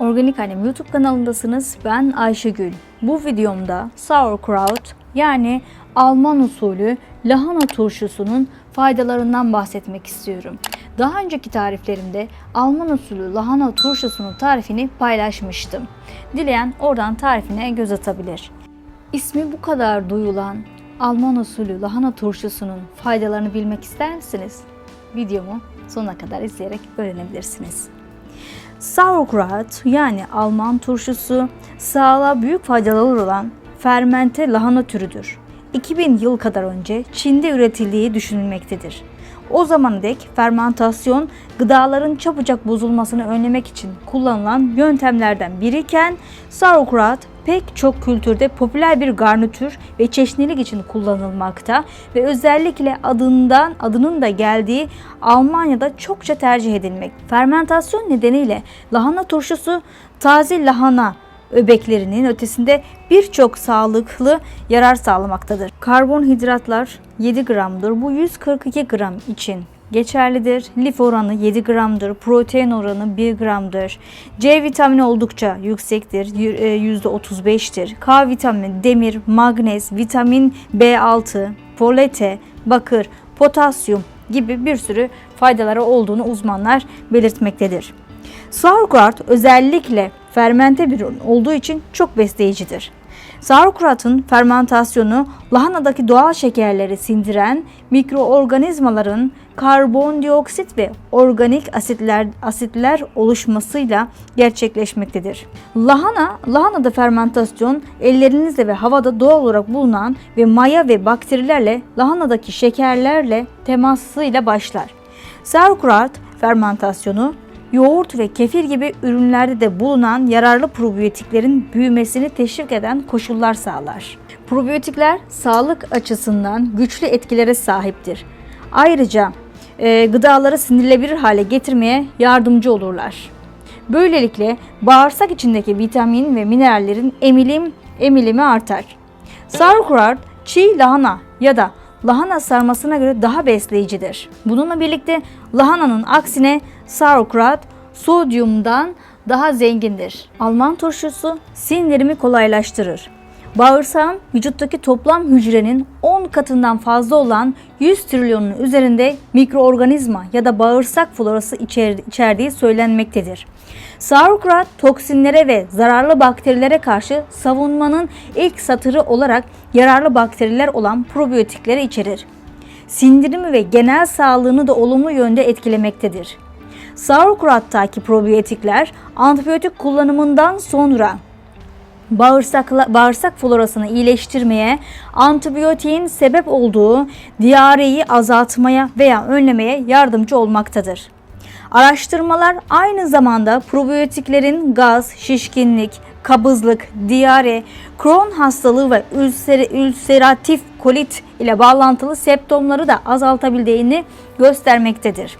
Organik Annem YouTube kanalındasınız. Ben Ayşegül. Bu videomda sauerkraut yani Alman usulü lahana turşusunun faydalarından bahsetmek istiyorum. Daha önceki tariflerimde Alman usulü lahana turşusunun tarifini paylaşmıştım. Dileyen oradan tarifine göz atabilir. İsmi bu kadar duyulan Alman usulü lahana turşusunun faydalarını bilmek ister misiniz? Videomu sonuna kadar izleyerek öğrenebilirsiniz. Sauerkraut yani Alman turşusu sağlığa büyük faydaları olan fermente lahana türüdür. 2000 yıl kadar önce Çin'de üretildiği düşünülmektedir. O zamana dek fermentasyon gıdaların çabucak bozulmasını önlemek için kullanılan yöntemlerden biriyken sauerkraut pek çok kültürde popüler bir garnitür ve çeşnilik için kullanılmakta ve özellikle adından adının da geldiği Almanya'da çokça tercih edilmek. Fermentasyon nedeniyle lahana turşusu taze lahana öbeklerinin ötesinde birçok sağlıklı yarar sağlamaktadır. Karbonhidratlar 7 gramdır. Bu 142 gram için geçerlidir. Lif oranı 7 gramdır. Protein oranı 1 gramdır. C vitamini oldukça yüksektir. %35'tir. K vitamini, demir, magnez, vitamin B6, folate, bakır, potasyum gibi bir sürü faydaları olduğunu uzmanlar belirtmektedir. Sauerkraut özellikle fermente bir ürün olduğu için çok besleyicidir. Sauerkraut'un fermentasyonu lahanadaki doğal şekerleri sindiren mikroorganizmaların karbondioksit ve organik asitler asitler oluşmasıyla gerçekleşmektedir. Lahana, lahanada fermentasyon ellerinizle ve havada doğal olarak bulunan ve maya ve bakterilerle lahanadaki şekerlerle temasıyla başlar. Sauerkraut fermentasyonu yoğurt ve kefir gibi ürünlerde de bulunan yararlı probiyotiklerin büyümesini teşvik eden koşullar sağlar. Probiyotikler sağlık açısından güçlü etkilere sahiptir. Ayrıca e, gıdaları sindirilebilir hale getirmeye yardımcı olurlar. Böylelikle bağırsak içindeki vitamin ve minerallerin emilim emilimi artar. Sauerkraut çiğ lahana ya da lahana sarmasına göre daha besleyicidir. Bununla birlikte lahananın aksine sauerkraut sodyumdan daha zengindir. Alman turşusu sindirimi kolaylaştırır. Bağırsağın vücuttaki toplam hücrenin 10 katından fazla olan 100 trilyonun üzerinde mikroorganizma ya da bağırsak florası içerdiği söylenmektedir. Sauerkraut toksinlere ve zararlı bakterilere karşı savunmanın ilk satırı olarak yararlı bakteriler olan probiyotikleri içerir. Sindirimi ve genel sağlığını da olumlu yönde etkilemektedir. Sauerkraut'taki probiyotikler antibiyotik kullanımından sonra bağırsakla, bağırsak florasını iyileştirmeye, antibiyotiğin sebep olduğu diyareyi azaltmaya veya önlemeye yardımcı olmaktadır. Araştırmalar aynı zamanda probiyotiklerin gaz, şişkinlik, kabızlık, diyare, Crohn hastalığı ve ülser, ülseratif kolit ile bağlantılı septomları da azaltabildiğini göstermektedir.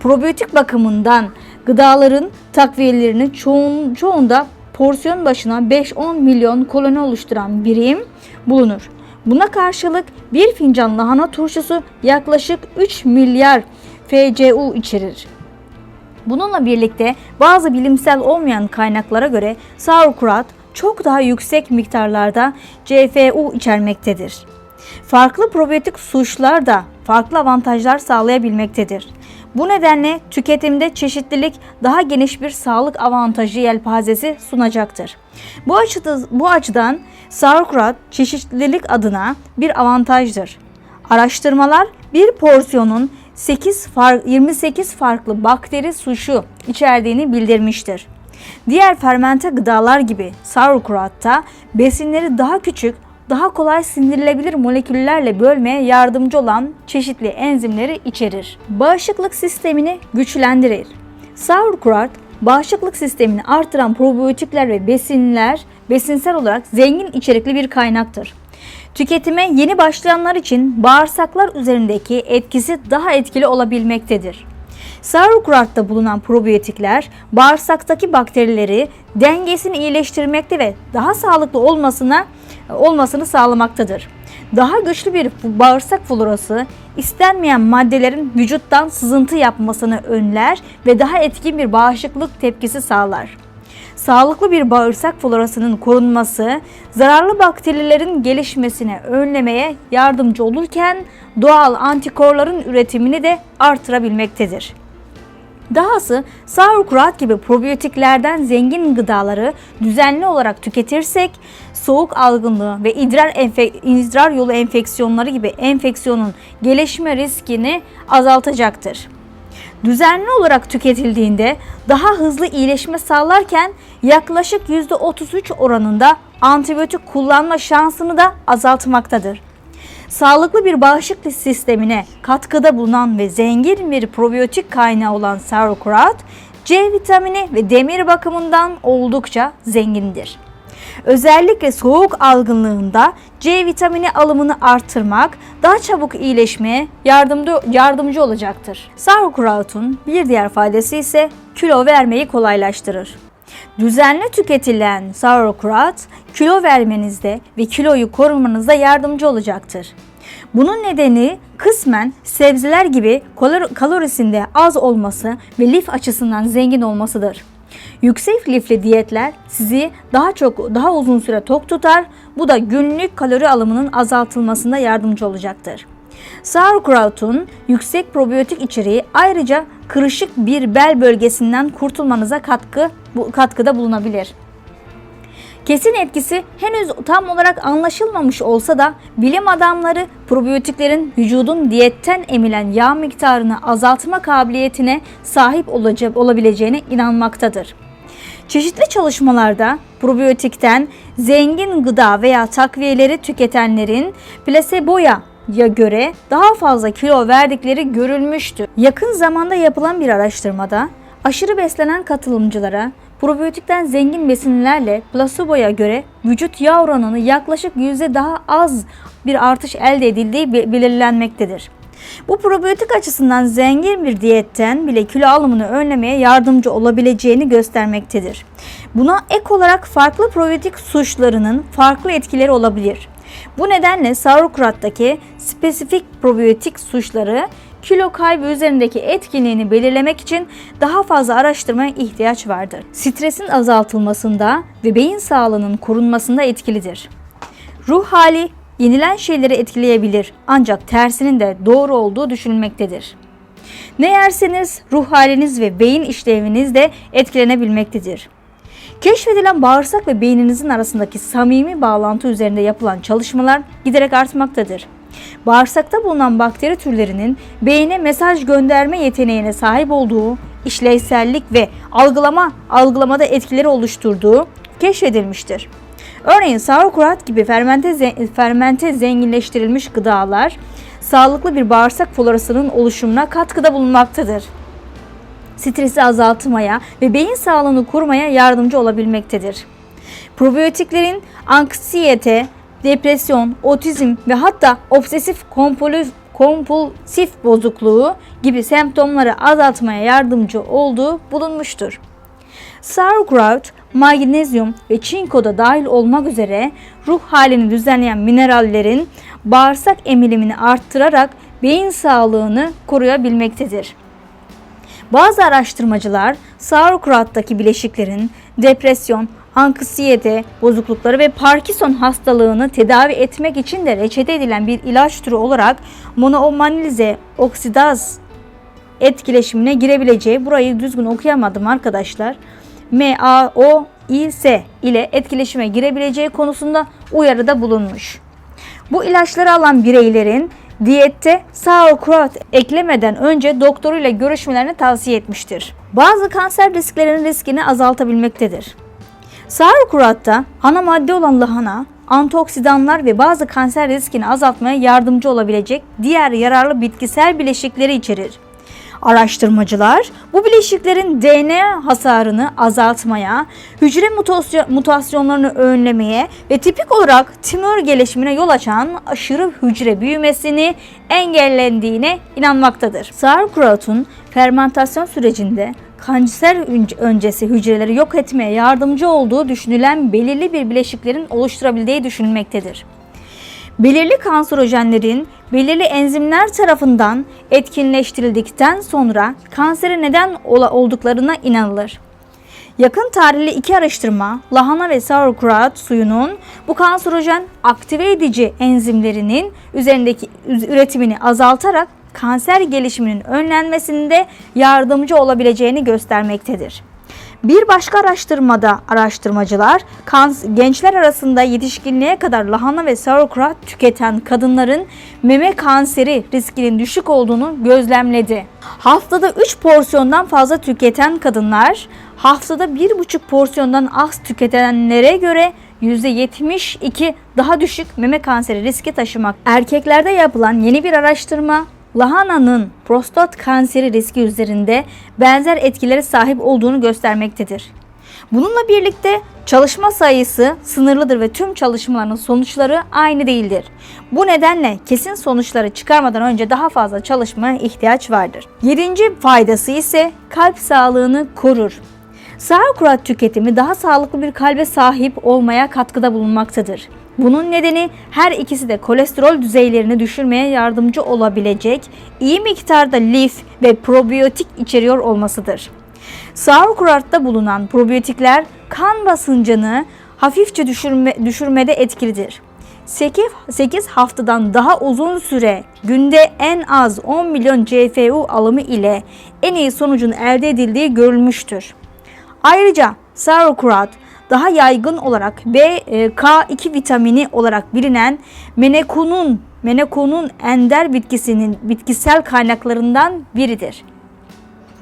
Probiyotik bakımından gıdaların takviyelerinin çoğun, çoğunda porsiyon başına 5-10 milyon koloni oluşturan birim bulunur. Buna karşılık bir fincan lahana turşusu yaklaşık 3 milyar FCU içerir. Bununla birlikte bazı bilimsel olmayan kaynaklara göre sauerkraut çok daha yüksek miktarlarda CFU içermektedir. Farklı probiyotik suçlar da farklı avantajlar sağlayabilmektedir. Bu nedenle tüketimde çeşitlilik daha geniş bir sağlık avantajı yelpazesi sunacaktır. Bu, açıda, bu açıdan sauerkraut çeşitlilik adına bir avantajdır. Araştırmalar bir porsiyonun 8 far, 28 farklı bakteri suçu içerdiğini bildirmiştir. Diğer fermente gıdalar gibi sauerkraut'ta besinleri daha küçük, daha kolay sindirilebilir moleküllerle bölmeye yardımcı olan çeşitli enzimleri içerir. Bağışıklık sistemini güçlendirir. Sauerkraut bağışıklık sistemini artıran probiyotikler ve besinler besinsel olarak zengin içerikli bir kaynaktır. Tüketime yeni başlayanlar için bağırsaklar üzerindeki etkisi daha etkili olabilmektedir. Sauerkraut'ta bulunan probiyotikler bağırsaktaki bakterileri dengesini iyileştirmekte ve daha sağlıklı olmasına olmasını sağlamaktadır. Daha güçlü bir bağırsak florası istenmeyen maddelerin vücuttan sızıntı yapmasını önler ve daha etkin bir bağışıklık tepkisi sağlar. sağlıklı bir bağırsak florasının korunması, zararlı bakterilerin gelişmesine önlemeye yardımcı olurken doğal antikorların üretimini de artırabilmektedir. Dahası sauerkraut gibi probiyotiklerden zengin gıdaları düzenli olarak tüketirsek soğuk algınlığı ve idrar, enfe- idrar yolu enfeksiyonları gibi enfeksiyonun gelişme riskini azaltacaktır. Düzenli olarak tüketildiğinde daha hızlı iyileşme sağlarken yaklaşık %33 oranında antibiyotik kullanma şansını da azaltmaktadır. Sağlıklı bir bağışıklık sistemine katkıda bulunan ve zengin bir probiyotik kaynağı olan sauerkraut, C vitamini ve demir bakımından oldukça zengindir. Özellikle soğuk algınlığında C vitamini alımını artırmak daha çabuk iyileşmeye yardımcı, yardımcı olacaktır. Sauerkraut'un bir diğer faydası ise kilo vermeyi kolaylaştırır. Düzenli tüketilen sauerkraut kilo vermenizde ve kiloyu korumanızda yardımcı olacaktır. Bunun nedeni kısmen sebzeler gibi kalor- kalorisinde az olması ve lif açısından zengin olmasıdır. Yüksek lifli diyetler sizi daha çok daha uzun süre tok tutar. Bu da günlük kalori alımının azaltılmasında yardımcı olacaktır. Sauerkraut'un yüksek probiyotik içeriği ayrıca kırışık bir bel bölgesinden kurtulmanıza katkı bu katkıda bulunabilir. Kesin etkisi henüz tam olarak anlaşılmamış olsa da bilim adamları probiyotiklerin vücudun diyetten emilen yağ miktarını azaltma kabiliyetine sahip olaca- olabileceğine inanmaktadır. Çeşitli çalışmalarda probiyotikten zengin gıda veya takviyeleri tüketenlerin plaseboya ya göre daha fazla kilo verdikleri görülmüştü. Yakın zamanda yapılan bir araştırmada aşırı beslenen katılımcılara probiyotikten zengin besinlerle plaseboya göre vücut yağ oranını yaklaşık yüzde daha az bir artış elde edildiği be- belirlenmektedir. Bu probiyotik açısından zengin bir diyetten bile kilo alımını önlemeye yardımcı olabileceğini göstermektedir. Buna ek olarak farklı probiyotik suçlarının farklı etkileri olabilir. Bu nedenle sauerkraut'taki spesifik probiyotik suçları kilo kaybı üzerindeki etkinliğini belirlemek için daha fazla araştırmaya ihtiyaç vardır. Stresin azaltılmasında ve beyin sağlığının korunmasında etkilidir. Ruh hali yenilen şeyleri etkileyebilir ancak tersinin de doğru olduğu düşünülmektedir. Ne yerseniz ruh haliniz ve beyin işleviniz de etkilenebilmektedir. Keşfedilen bağırsak ve beyninizin arasındaki samimi bağlantı üzerinde yapılan çalışmalar giderek artmaktadır. Bağırsakta bulunan bakteri türlerinin beyne mesaj gönderme yeteneğine sahip olduğu, işlevsellik ve algılama algılamada etkileri oluşturduğu keşfedilmiştir. Örneğin sauerkraut gibi fermente, fermente zenginleştirilmiş gıdalar sağlıklı bir bağırsak florasının oluşumuna katkıda bulunmaktadır stresi azaltmaya ve beyin sağlığını korumaya yardımcı olabilmektedir. Probiyotiklerin anksiyete, depresyon, otizm ve hatta obsesif kompulsif, bozukluğu gibi semptomları azaltmaya yardımcı olduğu bulunmuştur. Sauerkraut, magnezyum ve çinko da dahil olmak üzere ruh halini düzenleyen minerallerin bağırsak emilimini arttırarak beyin sağlığını koruyabilmektedir. Bazı araştırmacılar sauerkraut'taki bileşiklerin depresyon, anksiyete bozuklukları ve Parkinson hastalığını tedavi etmek için de reçete edilen bir ilaç türü olarak monoaminize oksidaz etkileşimine girebileceği burayı düzgün okuyamadım arkadaşlar. MAOIS ile etkileşime girebileceği konusunda uyarıda bulunmuş. Bu ilaçları alan bireylerin diyette sauerkraut eklemeden önce doktoruyla görüşmelerini tavsiye etmiştir. Bazı kanser risklerinin riskini azaltabilmektedir. Sauerkraut'ta ana madde olan lahana, antioksidanlar ve bazı kanser riskini azaltmaya yardımcı olabilecek diğer yararlı bitkisel bileşikleri içerir. Araştırmacılar bu bileşiklerin DNA hasarını azaltmaya, hücre mutasyon- mutasyonlarını önlemeye ve tipik olarak tümör gelişimine yol açan aşırı hücre büyümesini engellendiğine inanmaktadır. Sauerkraut'un fermentasyon sürecinde kanser ön- öncesi hücreleri yok etmeye yardımcı olduğu düşünülen belirli bir bileşiklerin oluşturabildiği düşünülmektedir belirli kanserojenlerin belirli enzimler tarafından etkinleştirildikten sonra kansere neden olduklarına inanılır. Yakın tarihli iki araştırma lahana ve sauerkraut suyunun bu kanserojen aktive edici enzimlerinin üzerindeki üretimini azaltarak kanser gelişiminin önlenmesinde yardımcı olabileceğini göstermektedir. Bir başka araştırmada araştırmacılar gençler arasında yetişkinliğe kadar lahana ve sauerkraut tüketen kadınların meme kanseri riskinin düşük olduğunu gözlemledi. Haftada 3 porsiyondan fazla tüketen kadınlar haftada 1,5 porsiyondan az tüketenlere göre %72 daha düşük meme kanseri riski taşımak. Erkeklerde yapılan yeni bir araştırma lahananın prostat kanseri riski üzerinde benzer etkilere sahip olduğunu göstermektedir. Bununla birlikte çalışma sayısı sınırlıdır ve tüm çalışmaların sonuçları aynı değildir. Bu nedenle kesin sonuçları çıkarmadan önce daha fazla çalışmaya ihtiyaç vardır. Yedinci faydası ise kalp sağlığını korur. Sauerkraut tüketimi daha sağlıklı bir kalbe sahip olmaya katkıda bulunmaktadır. Bunun nedeni her ikisi de kolesterol düzeylerini düşürmeye yardımcı olabilecek iyi miktarda lif ve probiyotik içeriyor olmasıdır. Sauerkraut'ta bulunan probiyotikler kan basıncını hafifçe düşürme, düşürmede etkilidir. 8, 8 haftadan daha uzun süre günde en az 10 milyon CFU alımı ile en iyi sonucun elde edildiği görülmüştür. Ayrıca sauerkraut daha yaygın olarak B, e, K2 vitamini olarak bilinen menekunun menekunun ender bitkisinin bitkisel kaynaklarından biridir.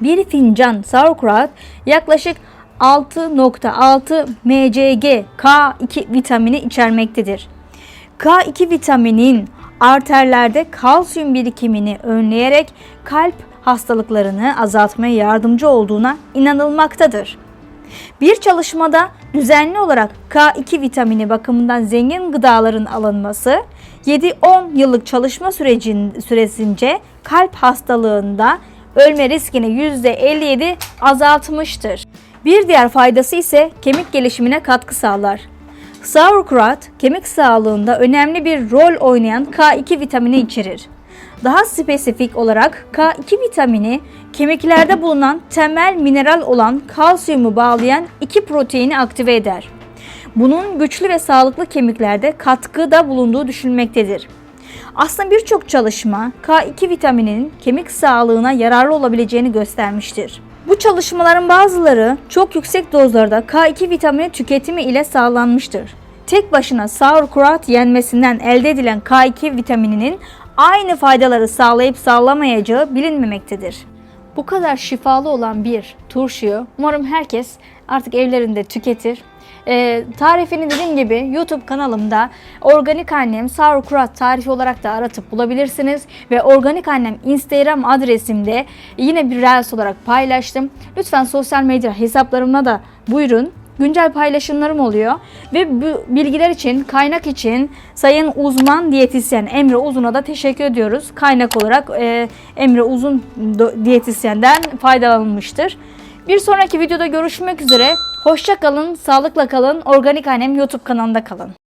Bir fincan sauerkraut yaklaşık 6.6 mcg K2 vitamini içermektedir. K2 vitaminin arterlerde kalsiyum birikimini önleyerek kalp hastalıklarını azaltmaya yardımcı olduğuna inanılmaktadır. Bir çalışmada düzenli olarak K2 vitamini bakımından zengin gıdaların alınması 7-10 yıllık çalışma sürecin, süresince kalp hastalığında ölme riskini %57 azaltmıştır. Bir diğer faydası ise kemik gelişimine katkı sağlar. Sauerkraut kemik sağlığında önemli bir rol oynayan K2 vitamini içerir. Daha spesifik olarak K2 vitamini kemiklerde bulunan temel mineral olan kalsiyumu bağlayan iki proteini aktive eder. Bunun güçlü ve sağlıklı kemiklerde katkıda bulunduğu düşünülmektedir. Aslında birçok çalışma K2 vitamininin kemik sağlığına yararlı olabileceğini göstermiştir. Bu çalışmaların bazıları çok yüksek dozlarda K2 vitamini tüketimi ile sağlanmıştır. Tek başına sauerkraut yenmesinden elde edilen K2 vitamininin aynı faydaları sağlayıp sağlamayacağı bilinmemektedir. Bu kadar şifalı olan bir turşuyu umarım herkes artık evlerinde tüketir. Ee, tarifini dediğim gibi YouTube kanalımda Organik Annem Sauerkraut tarifi olarak da aratıp bulabilirsiniz. Ve Organik Annem Instagram adresimde yine bir Reels olarak paylaştım. Lütfen sosyal medya hesaplarıma da buyurun güncel paylaşımlarım oluyor. Ve bu bilgiler için, kaynak için Sayın Uzman Diyetisyen Emre Uzun'a da teşekkür ediyoruz. Kaynak olarak e, Emre Uzun diyetisyenden faydalanılmıştır. Bir sonraki videoda görüşmek üzere. Hoşça kalın, sağlıkla kalın. Organik Annem YouTube kanalında kalın.